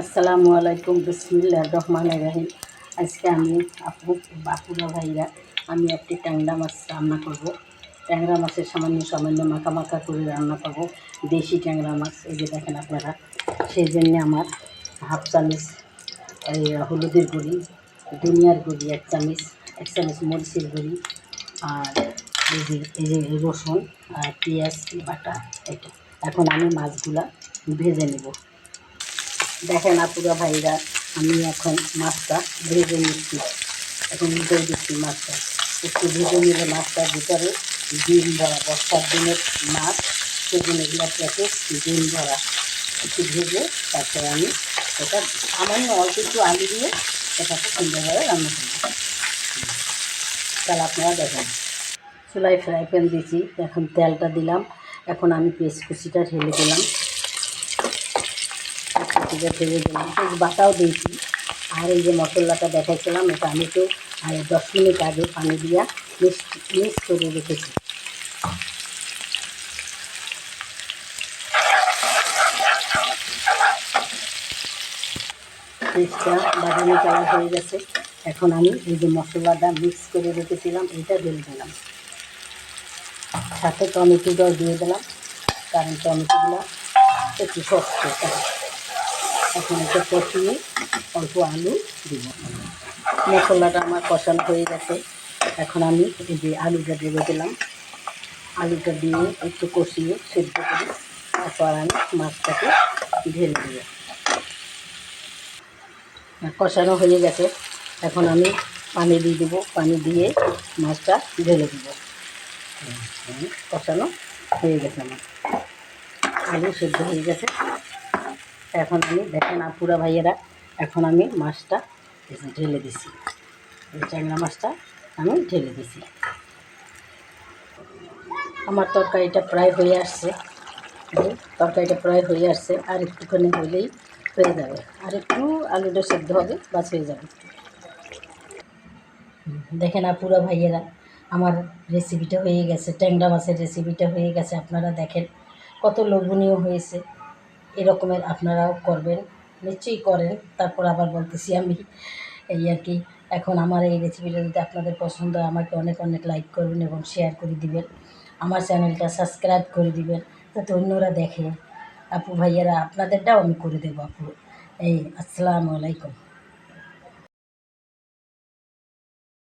আসসালামু আলাইকুম, বিসমিল্লাহ রহমান রাহিম। আজকে আমি আপু বাপুরা ভাইরা, আমি একটি ট্যাংরা মাছ রান্না করব। ট্যাংরা মাছের সামান্য সামান্য মাখা মাখা করে রান্না করব। দেশি ট্যাংরা মাছ, এই যে দেখেন আপনারা। সেই জন্য আমার হাফ চামচ এই হলুদের গুঁড়ি দুনিয়ার গুঁড়ি, এক চামচ এক চামচ মরিচের গুঁড়ি, আর এই যে এই যে রসুন আর পেঁয়াজ বাটা এটা এখন আমি মাছগুলা ভেজে নেব। দেখেন আপুরা ভাইরা, আমি এখন মাছটা ভেজে নিচ্ছি। এখন উল্টে দিচ্ছি মাছটা। একটু ভেজে নিলে মাছটার ভিতরে ডিম ভরা, বর্ষার দিনের মাছ সেগুলো এগুলো ডিম ভরা। একটু ভেজে তারপরে আমি এটা সামান্য অল্প একটু আলু দিয়ে এটাকে সুন্দরভাবে রান্না করব। তাহলে আপনারা দেখেন চুলাই ফ্রাই প্যান দিয়েছি, এখন তেলটা দিলাম। এখন আমি পেস্ট কুচিটা ঢেলে দিলাম। কুচিটা ঢেলে দিলাম। পেঁয়াজ বাটাও দিয়েছি। আর এই যে মশলাটা দেখাইছিলাম, এটা আমি তো আর দশ মিনিট আগে পানি দিয়া মিক্স মিক্স করে রেখেছি। পেস্টটা বাদামি কালার হয়ে গেছে। এখন আমি এই যে মশলাটা মিক্স করে রেখেছিলাম, এটা ঢেলে দিলাম। সাথে টমেটোটাও দিয়ে দিলাম, কারণ টমেটোগুলো একটু তাই এখন কষিয়ে অল্প আলু দিব। মশলাটা আমার কষানো হয়ে গেছে। এখন আমি এই যে আলুটা দিয়ে দিলাম। আলুটা দিয়ে একটু কষিয়ে সেদ্ধ করে তারপর আমি মাছটাকে ঢেলে দেবো। কষানো হয়ে গেছে। এখন আমি পানি দিয়ে দেবো। পানি দিয়ে মাছটা ঢেলে দেবো। কষানো হয়ে গেছে আমার। আলু সেদ্ধ হয়ে গেছে। এখন আমি, দেখেন আপুরা ভাইয়েরা, এখন আমি মাছটা ঢেলে দিছি। এই ট্যাংরা মাছটা আমি ঢেলে দিছি। আমার তরকারিটা প্রায় হয়ে আসছে। তরকারিটা প্রায় হয়ে আসছে, আর একটুখানি হলেই হয়ে যাবে। আর একটু আলুটা সেদ্ধ হবে, বাস হয়ে যাবে। দেখেন আপুরা ভাইয়েরা, আমার রেসিপিটা হয়ে গেছে ট্যাংরা মাছের রেসিপিটা হয়ে গেছে, আপনারা দেখেন কত লোভনীয় হয়েছে। এরকমের আপনারাও করবেন, নিশ্চয়ই করেন। তারপর আবার বলতেছি আমি এই আর কি, এখন আমার এই রেসিপিটা যদি আপনাদের পছন্দ হয়, আমাকে অনেক অনেক লাইক করবেন এবং শেয়ার করে দিবেন। আমার চ্যানেলটা সাবস্ক্রাইব করে দিবেন, যাতে অন্যরা দেখে। আপু ভাইয়েরা, আপনাদেরটাও আমি করে দেবো আপু। এই, আসসালামু আলাইকুম।